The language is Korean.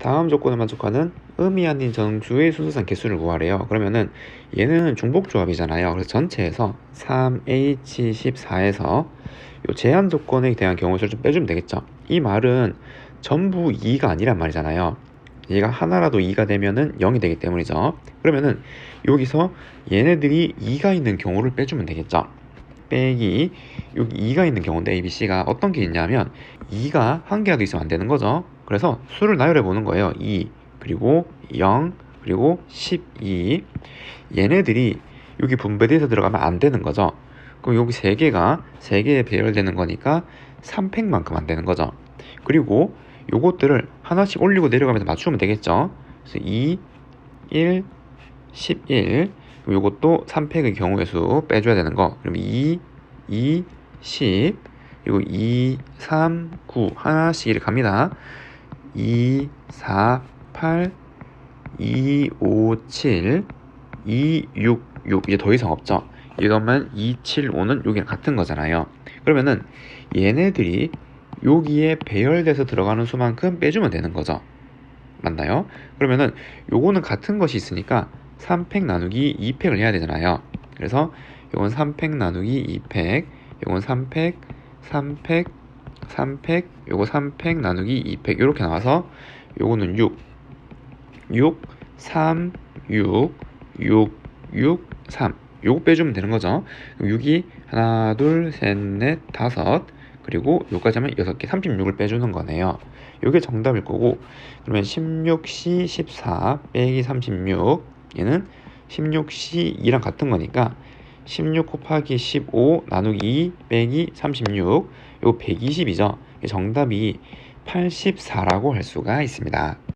다음 조건을 만족하는 음이 아닌 정수의 수소산 개수를 구하래요. 그러면은 얘는 중복조합이잖아요. 그래서 전체에서 3H14에서 요 제한 조건에 대한 경우 수를 좀 빼주면 되겠죠. 이 말은 전부 2가 아니란 말이잖아요. 얘가 하나라도 2가 되면은 0이 되기 때문이죠. 그러면은 여기서 얘네들이 2가 있는 경우를 빼주면 되겠죠. 빼기 여기 2가 있는 경우인데 A, B, C가 어떤 게 있냐면 2가 한 개라도 있으면 안 되는 거죠. 그래서 수를 나열해 보는 거예요. 2 그리고 0 그리고 12 얘네들이 여기 분배돼서 들어가면 안 되는 거죠. 그럼 여기 세 개가 세 개에 배열되는 거니까 3팩만큼 안 되는 거죠. 그리고 요것들을 하나씩 올리고 내려가면서 맞추면 되겠죠. 그래서 2, 1, 11 요것도 3팩의 경우의 수 빼줘야 되는 거. 그럼 2, 2, 10 그리고 2, 3, 9 하나씩 이렇게 갑니다. 2, 4, 8 2, 5, 7 2, 6, 6 이제 더 이상 없죠. 이거만 2, 7, 5는 여기랑 같은 거잖아요. 그러면은 얘네들이 여기에 배열돼서 들어가는 수만큼 빼주면 되는 거죠. 맞나요? 그러면은 요거는 같은 것이 있으니까 3팩 나누기 2팩을 해야 되잖아요. 그래서 요건 3팩 나누기 2팩, 요건 3팩, 3팩, 3팩, 요거 3팩 나누기 2팩 이렇게 나와서 요거는 6, 6, 3, 6, 6, 6, 3 요거 빼주면 되는 거죠. 6이 하나, 둘, 셋, 넷, 다섯 그리고 요까지 하면 6개 36을 빼주는 거네요. 요게 정답일 거고 그러면 16C 14 빼기 36 얘는 16C 2랑 같은 거니까 16 곱하기 15 나누기 2 빼기 36 요거 120이죠. 정답이 84라고 할 수가 있습니다.